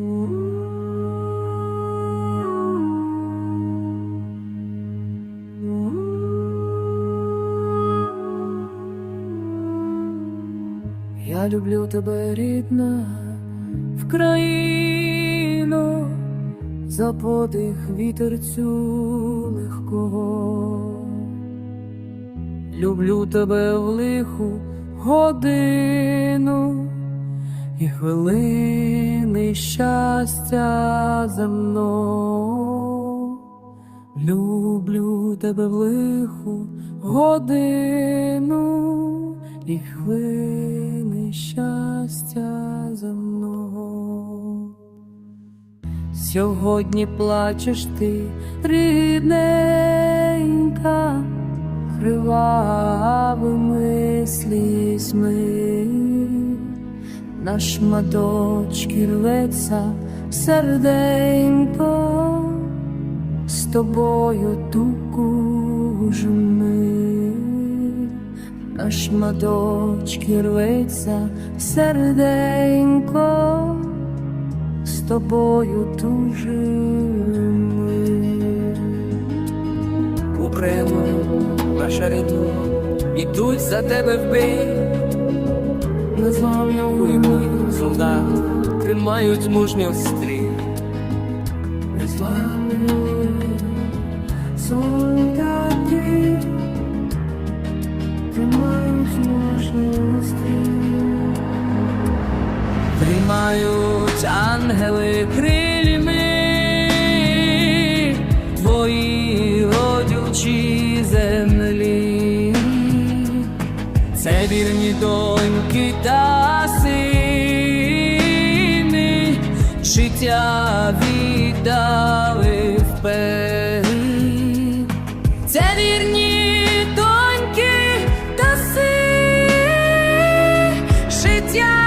Я люблю тебе, рідна в країну, за подих вітерцю легкого, люблю тебе в лиху годину і хвилину хвилини щастя земно. Люблю тебе в лиху годину і хвилини щастя земного. Сьогодні плачеш ти, рідненька, кривавими слізьми, на шматочки рветься серденько, з тобою тукужми, на шматочки рветься серденько з тобою тужими. Упрямо на шариду ідуть за тебе в бій. Незламні солдат тримають мужньо стрій. Незламні солдати тримають мужньо стрій. Тримають ангели крильми твої родючі землі, це вірні Жовтий та синий життя віддали вперед. Це вірні доньки та сини життя.